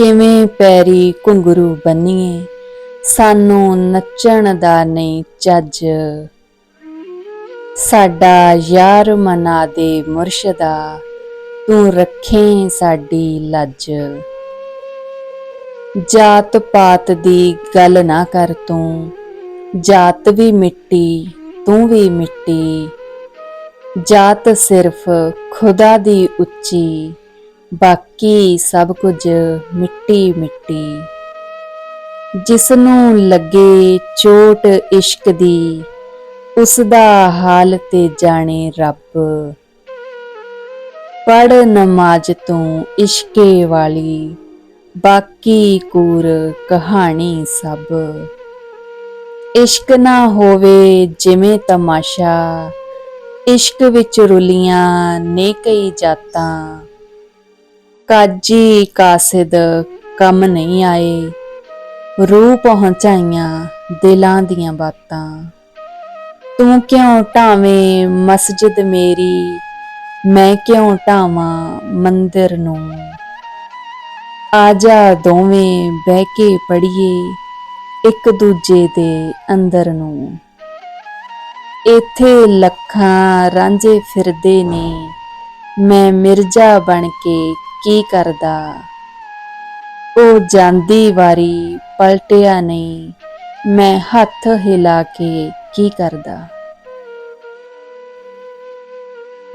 ਕਿਵੇਂ ਪੈਰੀ ਘੁੰਗਰੂ ਬੰਨੀਏ? ਸਾਨੂੰ ਨੱਚਣ ਦਾ ਨਹੀਂ ਚੱਜ। ਸਾਡਾ ਯਾਰ ਮਨਾ ਦੇ ਮੁਰਸ਼ਦਾ, ਤੂੰ ਰੱਖੇ ਸਾਡੀ ਲੱਜ। ਜਾਤ ਪਾਤ ਦੀ ਗੱਲ ਨਾ ਕਰ ਤੂੰ, ਜਾਤ ਵੀ ਮਿੱਟੀ, ਤੂੰ ਵੀ ਮਿੱਟੀ। ਜਾਤ ਸਿਰਫ ਖੁਦਾ ਦੀ ਉੱਚੀ ਬਾਕੀ ਸਭ ਕੁਝ ਮਿੱਟੀ ਮਿੱਟੀ। ਜਿਸ ਨੂੰ ਲੱਗੇ ਚੋਟ ਇਸ਼ਕ ਦੀ ਉਸ ਦਾ ਹਾਲ ਤੇ ਜਾਣੇ ਰੱਬ। ਪੜ ਨਮਾਜ਼ ਤੋਂ ਇਸ਼ਕੇ ਵਾਲੀ, ਬਾਕੀ ਕੂਰ ਕਹਾਣੀ ਸਭ। ਇਸ਼ਕ ਨਾ ਹੋਵੇ ਜਿਵੇਂ ਤਮਾਸ਼ਾ, ਇਸ਼ਕ ਵਿੱਚ ਰੁਲੀਆਂ ਨੇ ਕਈ ਜਾਤਾਂ। ਕਾਜੀ ਕਾਸਿਦ ਕੰਮ ਨਹੀਂ ਆਏ। ਰੂਹ ਪਹੁੰਚਾਈਆਂ ਦਿਲਾਂ ਦੀਆਂ ਬਾਤਾਂ। ਤੂੰ ਕਿਉਂ ਢਾਵੇਂ ਮਸਜਿਦ ਮੇਰੀ? ਮੈਂ ਕਿਉਂ ਢਾਵਾਂ ਮੰਦਰ ਨੂੰ? ਆਜਾ ਦੋਵੇਂ ਬਹਿ ਕੇ ਪੜੀਏ ਇੱਕ ਦੂਜੇ ਦੇ ਅੰਦਰ ਨੂੰ। ਇੱਥੇ ਲੱਖਾਂ ਰਾਂਝੇ ਫਿਰਦੇ ਨੇ। ਮੈਂ ਮਿਰਜ਼ਾ ਬਣ ਕੇ ਕੀ ਕਰਦਾ? ਉਹ ਜਾਂਦੀ ਵਾਰੀ ਪਲਟਿਆ ਨਹੀਂ। ਮੈਂ ਹੱਥ ਹਿਲਾ ਕੇ ਕੀ ਕਰਦਾ?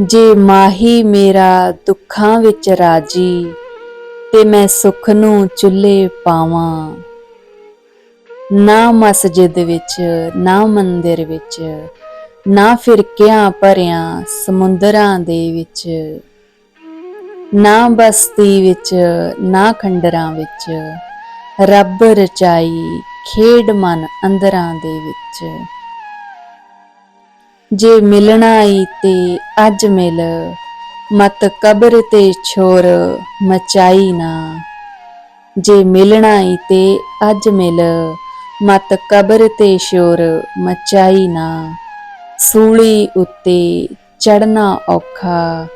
ਜੇ ਮਾਹੀ ਮੇਰਾ ਦੁੱਖਾਂ ਵਿੱਚ ਰਾਜੀ, ਤੇ ਮੈਂ ਸੁੱਖ ਨੂੰ ਚੁੱਲ੍ਹੇ ਪਾਵਾਂ। ਨਾ ਮਸਜਿਦ ਵਿੱਚ, ਨਾ ਮੰਦਿਰ ਵਿੱਚ, ਨਾ ਫਿਰਕਿਆਂ ਭਰਿਆਂ ਸਮੁੰਦਰਾਂ ਦੇ ਵਿੱਚ। ਨਾ ਬਸਤੀ ਵਿੱਚ, ਨਾ ਖੰਡਰਾਂ ਵਿੱਚ, ਰੱਬ ਰਚਾਈ ਖੇਡ ਮਨ ਅੰਦਰਾਂ ਦੇ ਵਿੱਚ। ਜੇ ਮਿਲਣਾ ਈ ਤੇ ਅੱਜ ਮਿਲ, ਮਤ ਕਬਰ ਤੇ ਛੋਰ ਮਚਾਈ ਨਾ। ਜੇ ਮਿਲਣਾ ਈ ਤੇ ਅੱਜ ਮਿਲ, ਮਤ ਕਬਰ ਤੇ ਸ਼ੋਰ ਮਚਾਈ ਨਾ। ਸੂਲੀ ਉੱਤੇ ਚੜਨਾ ਔਖਾ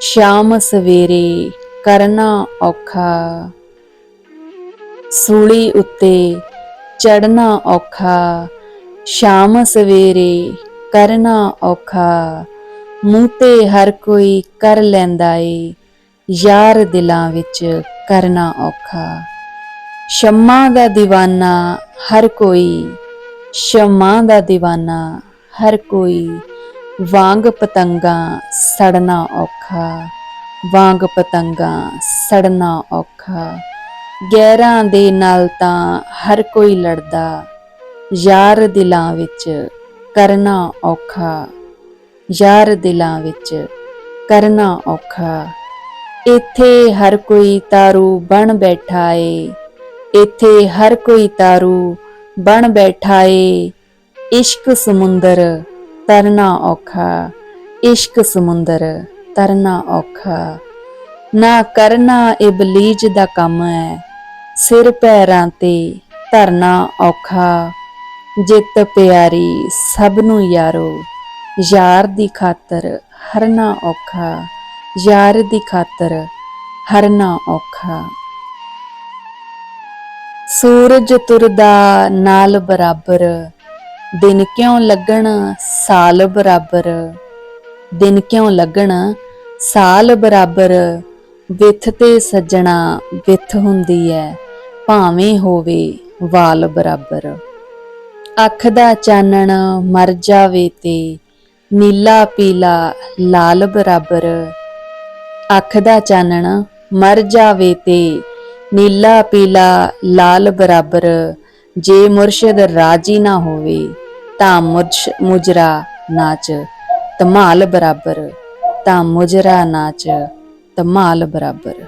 ਸ਼ਾਮ ਸਵੇਰੇ ਕਰਨਾ ਔਖਾ। ਸੂਲੀ ਉੱਤੇ ਚੜਨਾ ਔਖਾ। ਸ਼ਾਮ ਸਵੇਰੇ ਕਰਨਾ ਔਖਾ। ਮੂੰਹ ਤੇ ਹਰ ਕੋਈ ਕਰ ਲੈਂਦਾ ਏ, ਯਾਰ ਦਿਲਾਂ ਵਿੱਚ ਕਰਨਾ ਔਖਾ। ਸ਼ਮਾ ਦਾ دیਵਾਨਾ ਹਰ ਕੋਈ, ਸ਼ਮਾ ਦਾ دیਵਾਨਾ ਹਰ ਕੋਈ ਵਾਂਗ ਪਤੰਗਾ ਸੜਨਾ ਔਖਾ, ਵਾਂਗ ਪਤੰਗਾ ਸੜਨਾ ਔਖਾ। ਗਹਿਰਾਂ ਦੇ ਨਾਲ ਤਾਂ ਹਰ ਕੋਈ ਲੜਦਾ, ਯਾਰ ਦਿਲਾਂ ਵਿੱਚ ਕਰਨਾ ਔਖਾ। ਯਾਰ ਦਿਲਾਂ ਵਿੱਚ ਕਰਨਾ ਔਖਾ। ਇੱਥੇ ਹਰ ਕੋਈ ਤਾਰੂ ਬਣ ਬੈਠਾ ਏ, ਇੱਥੇ ਹਰ ਕੋਈ ਤਾਰੂ ਬਣ ਬੈਠਾ ਏ। ਇਸ਼ਕ ਸਮੁੰਦਰ ਤਰਨਾ ਔਖਾ, ਇਸ਼ਕ ਸਮੁੰਦਰ, ਤਰਨਾ ਔਖਾ। ਨਾ ਕਰਨਾ ਇਬਲੀਜ ਦਾ ਕੰਮ ਹੈ ਸਿਰ ਪੈਰਾਂ ਤੇ ਧਰਨਾ ਔਖਾ। ਜਿੱਤ ਪਿਆਰੀ ਸਭ ਨੂੰ ਯਾਰੋ, ਯਾਰ ਦੀ ਖਾਤਰ ਹਰਨਾ ਔਖਾ, ਯਾਰ ਦੀ ਖਾਤਰ ਹਰਨਾ ਔਖਾ। ਸੂਰਜ ਤੁਰਦਾ ਨਾਲ ਬਰਾਬਰ ਦਿਨ ਕਿਉਂ ਲੱਗਣ ਸਾਲ ਬਰਾਬਰ? ਦਿਨ ਕਿਉਂ ਲੱਗਣ ਸਾਲ ਬਰਾਬਰ? ਵਿਥ ਤੇ ਸੱਜਣਾ ਵਿਥ ਹੁੰਦੀ ਐ, ਭਾਵੇਂ ਹੋਵੇ ਵਾਲ ਬਰਾਬਰ। ਅੱਖ ਦਾ ਚਾਨਣ ਮਰ ਜਾਵੇ ਤੇ ਨੀਲਾ ਪੀਲਾ ਲਾਲ ਬਰਾਬਰ। ਅੱਖ ਦਾ ਚਾਨਣ ਮਰ ਜਾਵੇ ਤੇ ਨੀਲਾ ਪੀਲਾ ਲਾਲ ਬਰਾਬਰ। ਜੇ ਮੁਰਸ਼ਿਦ ਰਾਜੀ ਨਾ ਹੋਵੇ, ਤਾਂ ਮੁਜ ਮੁਜਰਾ ਨਾਚ ਧਮਾਲ ਬਰਾਬਰ, ਤਾਂ ਮੁਜਰਾ ਨਾਚ ਧਮਾਲ ਬਰਾਬਰ।